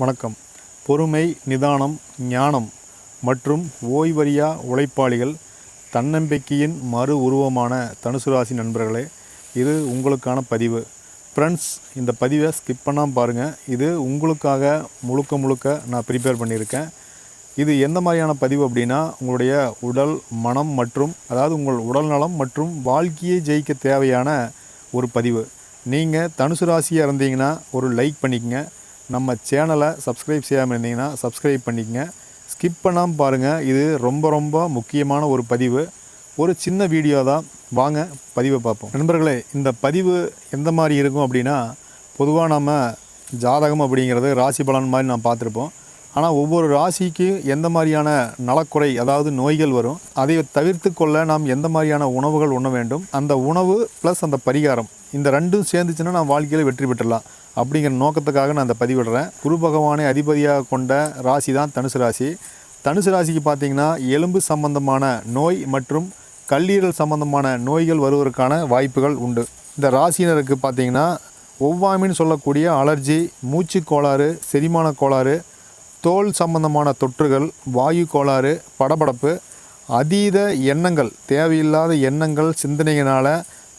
வணக்கம். பொறுமை நிதானம் ஞானம் மற்றும் ஓய்வறியா உழைப்பாளிகள் தன்னம்பிக்கையின் மறு உருவமான தனுசு ராசி நண்பர்களே இது உங்களுக்கான பதிவு. ஃப்ரெண்ட்ஸ் இந்த பதிவை ஸ்கிப் பண்ணாமல் பாருங்கள் இது உங்களுக்காக முழுக்க முழுக்க நான் ப்ரிப்பேர் பண்ணியிருக்கேன். இது எந்த மாதிரியான பதிவு அப்படின்னா உங்களுடைய உடல் மனம் மற்றும் அதாவது உங்கள் உடல் நலம் மற்றும் வாழ்க்கையை ஜெயிக்க தேவையான ஒரு பதிவு. நீங்கள் தனுசு ராசியாக இருந்தீங்கன்னா ஒரு லைக் பண்ணிக்கங்க. நம்ம சேனலை சப்ஸ்கிரைப் செய்யாமல் இருந்தீங்கன்னா சப்ஸ்கிரைப் பண்ணிக்கங்க. ஸ்கிப் பண்ணாமல் பாருங்கள் இது ரொம்ப ரொம்ப முக்கியமான ஒரு பதிவு. ஒரு சின்ன வீடியோ தான். வாங்க பதிவை பார்ப்போம். நண்பர்களே இந்த பதிவு எந்த மாதிரி இருக்கும் அப்படின்னா பொதுவாக நம்ம ஜாதகம் அப்படிங்கிறது ராசி பலன் மாதிரி நான் பார்த்துருப்போம். ஆனால் ஒவ்வொரு ராசிக்கு எந்த மாதிரியான நலக்குறை அதாவது நோய்கள் வரும் அதை தவிர்த்து கொள்ள நாம் எந்த மாதிரியான உணவுகள் உண்ண வேண்டும் அந்த உணவு ப்ளஸ் அந்த பரிகாரம் இந்த ரெண்டும் சேர்ந்துச்சுன்னா நான் வாழ்க்கையில் வெற்றி பெற்றலாம் அப்படிங்கிற நோக்கத்துக்காக நான் அந்த பதிவிடுறேன். குரு பகவானை அதிபதியாக கொண்ட ராசி தான் தனுசு ராசி. தனுசு ராசிக்கு பார்த்தீங்கன்னா எலும்பு சம்பந்தமான நோய் மற்றும் கல்லீரல் சம்பந்தமான நோய்கள் வருவதற்கான வாய்ப்புகள் உண்டு. இந்த ராசியினருக்கு பார்த்தீங்கன்னா ஒவ்வாமின்னு சொல்லக்கூடிய அலர்ஜி மூச்சு கோளாறு செரிமான கோளாறு தோல் சம்பந்தமான தொற்றுகள் வாயு கோளாறு படபடப்பு அதீத எண்ணங்கள் தேவையில்லாத எண்ணங்கள் சிந்தனைகளால்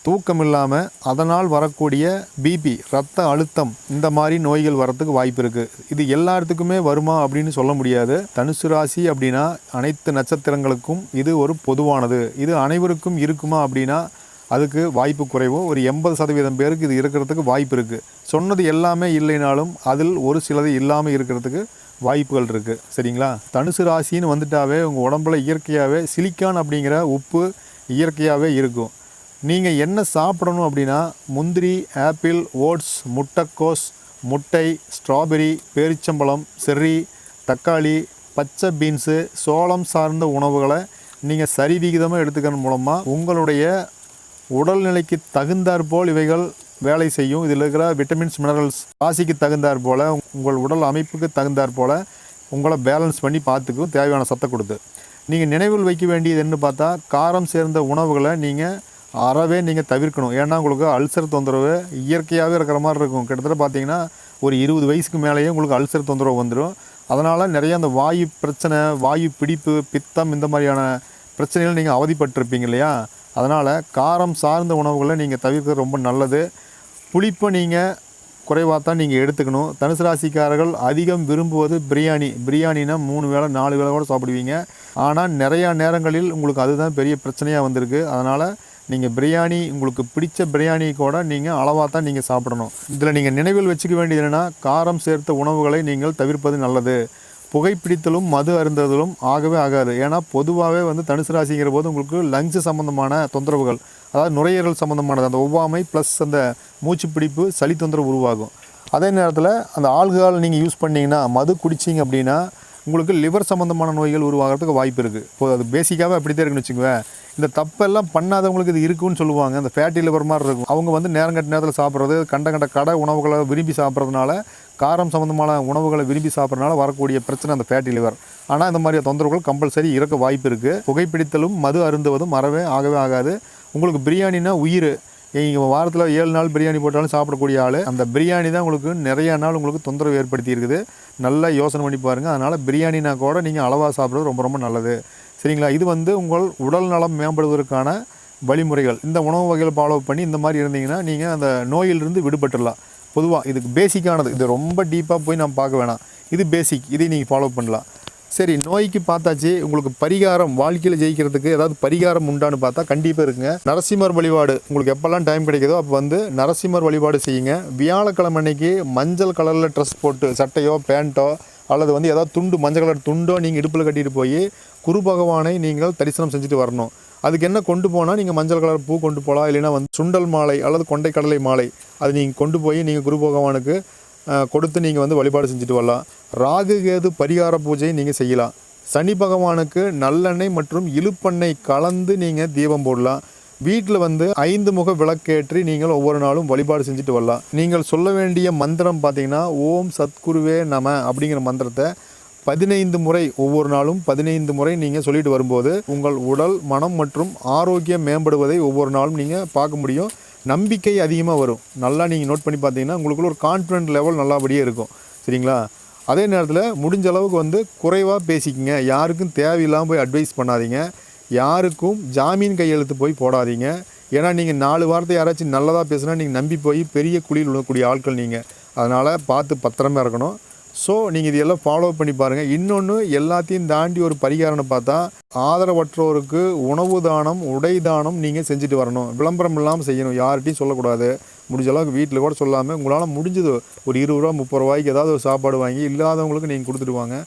தூக்கம் இல்லாமல் அதனால் வரக்கூடிய பிபி ரத்த அழுத்தம் இந்த மாதிரி நோய்கள் வரத்துக்கு வாய்ப்பு இருக்குது இது எல்லாத்துக்குமே வருமா அப்படின்னு சொல்ல முடியாது. தனுசு ராசி அப்படின்னா அனைத்து நட்சத்திரங்களுக்கும் இது ஒரு பொதுவானது. இது அனைவருக்கும் இருக்குமா அப்படின்னா அதுக்கு வாய்ப்பு குறைவு ஒரு எண்பது சதவீதம் பேருக்கு இது இருக்கிறதுக்கு வாய்ப்பு இருக்குது சொன்னது எல்லாமே இல்லைனாலும் அதில் ஒரு சிலது இல்லாமல் இருக்கிறதுக்கு வாய்ப்புகள் இருக்குது சரிங்களா? தனுசு ராசின்னு வந்துட்டாவே உங்கள் உடம்புல இயற்கையாகவே சிலிக்கான் அப்படிங்கிற உப்பு இயற்கையாகவே இருக்கும். நீங்கள் என்ன சாப்பிடணும் அப்படின்னா முந்திரி ஆப்பிள் ஓட்ஸ் முட்டைக்கோஸ் முட்டை ஸ்ட்ராபெரி பேரிச்சம்பழம் செர்ரி தக்காளி பச்சை பீன்ஸு சோளம் சார்ந்த உணவுகளை நீங்கள் சரி விகிதமாக எடுத்துக்கிறது மூலமாக உங்களுடைய உடல்நிலைக்கு தகுந்தாற்போல் இவைகள் வேலை செய்யும். இதில் இருக்கிற விட்டமின்ஸ் மினரல்ஸ் ராசிக்கு தகுந்தாற் போல் உங்கள் உடல் அமைப்புக்கு தகுந்தாற் போல் உங்களை பேலன்ஸ் பண்ணி பார்த்துக்கும் தேவையான சத்தை கொடுத்து. நீங்கள் நினைவில் வைக்க வேண்டியது என்ன பார்த்தா காரம் சேர்ந்த உணவுகளை நீங்கள் அறவே நீங்கள் தவிர்க்கணும். ஏன்னா உங்களுக்கு அல்சர் தொந்தரவு இயற்கையாகவே இருக்கிற மாதிரி இருக்கும். கிட்டத்தட்ட பார்த்தீங்கன்னா ஒரு இருபது வயசுக்கு மேலேயே உங்களுக்கு அல்சர் தொந்தரவு வந்துடும். அதனால் நிறைய அந்த வாயு பிரச்சனை வாயு பிடிப்பு பித்தம் இந்த மாதிரியான பிரச்சனைகள் நீங்கள் அவதிப்பட்டிருப்பீங்க இல்லையா? அதனால் காரம் சார்ந்த உணவுகளை நீங்கள் தவிர்க்கிறது ரொம்ப நல்லது. புளிப்பை நீங்கள் குறைவாக தான் நீங்கள் எடுத்துக்கணும். தனுசு ராசிக்காரர்கள் அதிகம் விரும்புவது பிரியாணி. பிரியாணினா மூணு வேளை நாலு வேளை கூட சாப்பிடுவீங்க. ஆனால் நிறையா நேரங்களில் உங்களுக்கு அதுதான் பெரிய பிரச்சனையாக வந்திருக்கு. அதனால் நீங்கள் பிரியாணி உங்களுக்கு பிடிச்ச பிரியாணி கூட நீங்கள் அளவாக தான் நீங்கள் சாப்பிடணும். இதில் நீங்கள் நினைவில் வச்சுக்க வேண்டியது என்னென்னா காரம் சேர்த்த உணவுகளை நீங்கள் தவிர்ப்பது நல்லது. புகைப்பிடித்தலும் மது அருந்ததலும் ஆகவே ஆகாது. ஏன்னா பொதுவாகவே வந்து தனுசு ராசிங்கிற போது உங்களுக்கு லங்ஸ் சம்மந்தமான தொந்தரவுகள் அதாவது நுரையீரல் சம்மந்தமானது அந்த ஒவ்வாமை ப்ளஸ் அந்த மூச்சு பிடிப்பு சளி தொந்தரவு உருவாகும். அதே நேரத்தில் அந்த ஆல்கஹால் நீங்கள் யூஸ் பண்ணிங்கன்னா மது குடிச்சிங்க அப்படின்னா உங்களுக்கு லிவர் சம்மந்தமான நோய்கள் உருவாகிறதுக்கு வாய்ப்பு இருக்குது இப்போ அது பேசிக்காகவே அப்படி தான் இருக்குன்னு வச்சுக்குவேன். இந்த தப்பெல்லாம் பண்ணாதவங்களுக்கு இது இருக்குன்னு சொல்லுவாங்க. அந்த ஃபேட்டி லிவர் மாதிரி இருக்கும். அவங்க வந்து நேரங்கட்ட நேரத்தில் சாப்பிட்றது கண்ட கண்ட கடை உணவுகளை விரும்பி சாப்பிட்றதுனால காரம் சம்மந்தமான உணவுகளை விரும்பி சாப்பிட்றதுனால வரக்கூடிய பிரச்சனை அந்த ஃபேட்டி லிவர் ஆனால் இந்த மாதிரி தொந்தரவுகள் கம்பல்சரி இருக்க வாய்ப்பு இருக்குது புகைப்பிடித்தலும் மது அருந்துவதும் மறவே ஆகவே ஆகாது. உங்களுக்கு பிரியாணினா உயிர். நீங்கள் வாரத்தில் ஏழு நாள் பிரியாணி போட்டாலும் சாப்பிடக்கூடிய ஆள். அந்த பிரியாணி தான் உங்களுக்கு நிறைய நாள் உங்களுக்கு தொந்தரவு ஏற்படுத்தி இருக்குது. நல்லா யோசனை பண்ணி பாருங்கள் அதனால் பிரியாணினா கூட நீங்கள் அளவாக சாப்பிட்றது ரொம்ப ரொம்ப நல்லது. சரிங்களா? இது வந்து உங்கள் உடல் நலம் மேம்படுவதற்கான வழிமுறைகள். இந்த உணவு வகைகளை ஃபாலோ பண்ணி இந்த மாதிரி இருந்தீங்கன்னா நீங்கள் அந்த நோயிலிருந்து விடுபட்டுடலாம். பொதுவாக இதுக்கு பேசிக்கானது இது ரொம்ப டீப்பாக போய் நம்ம பார்க்க வேணாம். இது பேசிக் இதை நீங்கள் ஃபாலோ பண்ணலாம். சரி நோய்க்கு பார்த்தாச்சு. உங்களுக்கு பரிகாரம் வாழ்க்கையில் ஜெயிக்கிறதுக்கு ஏதாவது பரிகாரம் உண்டான்னு பார்த்தா கண்டிப்பாக இருக்குங்க நரசிம்மர் வழிபாடு. உங்களுக்கு எப்போல்லாம் டைம் கிடைக்குதோ அப்போ வந்து நரசிம்மர் வழிபாடு செய்யுங்க. வியாழக்கிழமை அன்னைக்கு மஞ்சள் கலரில் ட்ரெஸ் போட்டு சட்டையோ பேண்ட்டோ அல்லது வந்து ஏதாவது துண்டு மஞ்சள் கலர் துண்டோ நீங்கள் இடுப்பில் கட்டிட்டு போய் குரு பகவானை நீங்கள் தரிசனம் செஞ்சுட்டு வரணும். அதுக்கு என்ன கொண்டு போனால் நீங்கள் மஞ்சள் கலர் பூ கொண்டு போகலாம் இல்லைன்னா வந்து சுண்டல் மாலை அல்லது கொண்டை கடலை மாலை அது நீங்கள் கொண்டு போய் நீங்கள் குரு பகவானுக்கு கொடுத்து நீங்கள் வந்து வழிபாடு செஞ்சுட்டு வரலாம். ராகு கேது பரிகார பூஜை நீங்கள் செய்யலாம். சனி பகவானுக்கு நல்லெண்ணெய் மற்றும் இழுப்பெண்ணெய் கலந்து நீங்கள் தீபம் போடலாம். வீட்டில் வந்து ஐந்து முக விளக்கேற்றி நீங்கள் ஒவ்வொரு நாளும் வழிபாடு செஞ்சுட்டு வரலாம். நீங்கள் சொல்ல வேண்டிய மந்திரம் பார்த்தீங்கன்னா ஓம் சத்குருவே நம அப்படிங்கிற மந்திரத்தை பதினைந்து முறை ஒவ்வொரு நாளும் பதினைந்து முறை நீங்கள் சொல்லிட்டு வரும்போது உங்கள் உடல் மனம் மற்றும் ஆரோக்கியம் மேம்படுவதை ஒவ்வொரு நாளும் நீங்கள் பார்க்க முடியும். நம்பிக்கை அதிகமாக வரும். நல்லா நீங்கள் நோட் பண்ணி பார்த்தீங்கன்னா உங்களுக்குள்ள ஒரு கான்ஃபிடென்ட் லெவல் நல்லபடியே இருக்கும். சரிங்களா? அதே நேரத்தில் முடிஞ்ச அளவுக்கு வந்து குறைவாக பேசிக்கங்க. யாருக்கும் தேவையில்லாமல் போய் அட்வைஸ் பண்ணாதீங்க. யாருக்கும் ஜாமீன் கையெழுத்து போய் போடாதீங்க. ஏன்னா நீங்கள் நாலு வார்த்தை யாராச்சும் நல்லதாக பேசுனா நீங்கள் நம்பி போய் பெரிய குழியில் விழக்கூடிய ஆட்கள் நீங்கள் அதனால் பார்த்து பத்திரமா இருக்கணும். ஸோ நீங்கள் இதெல்லாம் ஃபாலோ பண்ணி பாருங்கள் இன்னொன்று எல்லாத்தையும் தாண்டி ஒரு பரிகாரம்னு பார்த்தா ஆதரவற்றோருக்கு உணவு தானம் உடை தானம் நீங்கள் செஞ்சுட்டு வரணும். விளம்பரம் இல்லாமல் செய்யணும். யார்கிட்டையும் சொல்லக்கூடாது. முடிஞ்ச அளவுக்கு வீட்டில் கூட சொல்லாமல் உங்களால் முடிஞ்சது ஒரு இருபது ரூபா முப்பது ரூபாய்க்கு ஏதாவது ஒரு சாப்பாடு வாங்கி இல்லாதவங்களுக்கு நீங்கள் கொடுத்துடுவாங்க.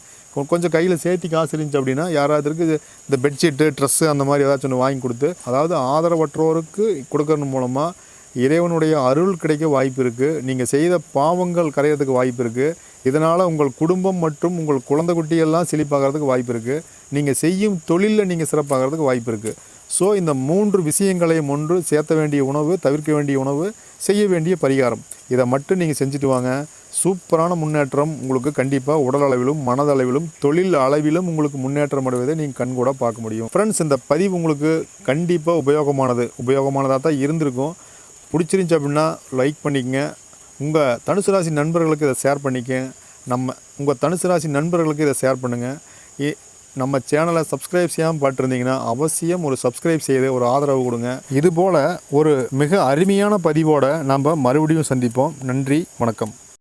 கொஞ்சம் கையில் சேர்த்தி காசு இருந்துச்சு அப்படின்னா யாராவதுக்கு இந்த பெட்ஷீட்டு ட்ரெஸ்ஸு அந்த மாதிரி ஏதாச்சும் ஒன்று வாங்கி கொடுத்து அதாவது ஆதரவற்றோருக்கு கொடுக்கறது மூலமாக இறைவனுடைய அருள் கிடைக்க வாய்ப்பு இருக்குது நீங்கள் செய்த பாவங்கள் கரையிறதுக்கு வாய்ப்பு இருக்குது இதனால் உங்கள் குடும்பம் மற்றும் உங்கள் குழந்தை குட்டியெல்லாம் செழிப்பாகிறதுக்கு வாய்ப்பு இருக்குது நீங்கள் செய்யும் தொழிலில் நீங்கள் சிறப்பாகிறதுக்கு வாய்ப்பு இருக்குது ஸோ இந்த மூன்று விஷயங்களையும் ஒன்று சேர்த்த வேண்டிய உணவு தவிர்க்க வேண்டிய உணவு செய்ய வேண்டிய பரிகாரம். இதை மட்டும் நீங்கள் செஞ்சுட்டு வாங்க. சூப்பரான முன்னேற்றம் உங்களுக்கு கண்டிப்பாக உடல் அளவிலும் மனதளவிலும் தொழில் அளவிலும் உங்களுக்கு முன்னேற்றம் அடைவதை நீங்கள் கண்கூட பார்க்க முடியும். ஃப்ரெண்ட்ஸ் இந்த பதிவு உங்களுக்கு கண்டிப்பாக உபயோகமானது. உபயோகமானதாக தான் இருந்திருக்கும். பிடிச்சிருந்துச்சி அப்படின்னா லைக் பண்ணிக்கங்க. உங்கள் தனுசு ராசி நண்பர்களுக்கு இதை ஷேர் பண்ணிக்க நம்ம உங்கள் தனுசு ராசி நண்பர்களுக்கு இதை ஷேர் பண்ணுங்கள் நம்ம சேனலை சப்ஸ்கிரைப் செய்யாமல் பார்த்துருந்தீங்கன்னா அவசியம் ஒரு சப்ஸ்கிரைப் செய்து ஒரு ஆதரவு கொடுங்க. இது போல் ஒரு மிக அருமையான பதிவோடு நம்ம மறுபடியும் சந்திப்போம். நன்றி வணக்கம்.